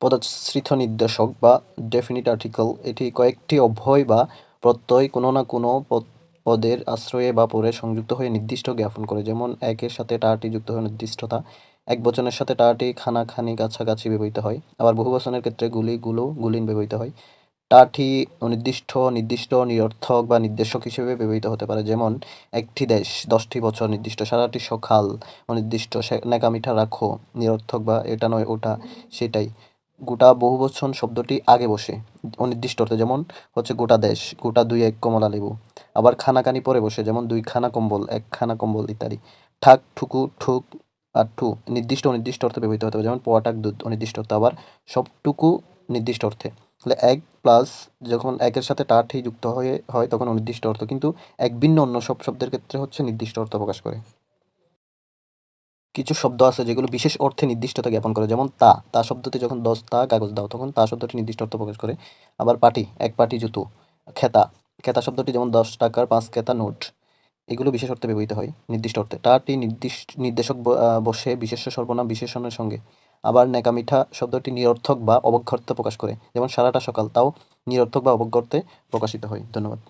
পদাশ্রিত নির্দেশক বা definite article এটি কয়েকটি অভ্যয় বা প্রত্যয় কোনো না কোনো পদ- পদের আশ্রয়ে বা পরে সংযুক্ত হয়ে নির্দিষ্ট জ্ঞাপন করে। যেমন, একের সাথে টাটি যুক্ত হয়ে নির্দিষ্টতা, এক বচনের সাথে টাটি খানাখানি কাছাকাছি ব্যবহৃত হয়, আবার বহু বচনের ক্ষেত্রে গুলি, গুলো, গুলিন ব্যবহৃত হয়। টাটি অনির্দিষ্ট, নির্দিষ্ট, নিরর্থক বা নির্দেশক হিসেবে ব্যবহৃত হতে পারে। যেমন, একটি দেশ, দশটি বছর, নির্দিষ্ট সারাটি সকাল, অনির্দিষ্ট নেকামিঠা রাখো, নিরর্থক বা এটা নয়, ওটা, সেটাই। গোটা বহুবচন শব্দটি আগে বসে, অনির্দিষ্ট অর্থে যেমন হচ্ছে গোটা দেশ, গোটা দুই এক কমলা লেবু, আবার খানাকানি পরে বসে, যেমন দুই খানা কম্বল, এক খানা কম্বল ইত্যাদি। ঠাক, ঠুকু, ঠুক আর ঠু, নির্দিষ্ট অনির্দিষ্ট অর্থে ব্যবহৃত হতে পারে, যেমন পোয়াটাক দুধ, অনির্দিষ্ট অর্থে, আবার সবটুকু নির্দিষ্ট অর্থে। তাহলে এক প্লাস যখন একের সাথে টাঠি যুক্ত হয়ে, হয় তখন অনির্দিষ্ট অর্থ, কিন্তু এক ভিন্ন অন্য সব শব্দের ক্ষেত্রে হচ্ছে নির্দিষ্ট অর্থ প্রকাশ করে। কিছু শব্দ আছে যেগুলো বিশেষ অর্থে নির্দিষ্টতা জ্ঞাপন করে। যেমন তা তা শব্দটি যখন দশ, তা, কাগজ দাও, তখন তা শব্দটি নির্দিষ্ট অর্থ প্রকাশ করে। আবার পাটি, এক পাটি জুতো, খেতা খেতা শব্দটি যেমন দশ টাকার পাঁচ খেতা নোট, এগুলো বিশেষ অর্থে ব্যবহৃত হয়, নির্দিষ্ট অর্থে। টাটি নির্দিষ্ট নির্দেশক বসে বিশেষ সর্বনাম বিশেষণের সঙ্গে। আবার নেকামিঠা শব্দটি নিরর্থক বা অবজ্ঞার্থে প্রকাশ করে। যেমন সারাটা সকাল, তাও নিরর্থক বা অবজ্ঞার্থে প্রকাশিত হয়। ধন্যবাদ।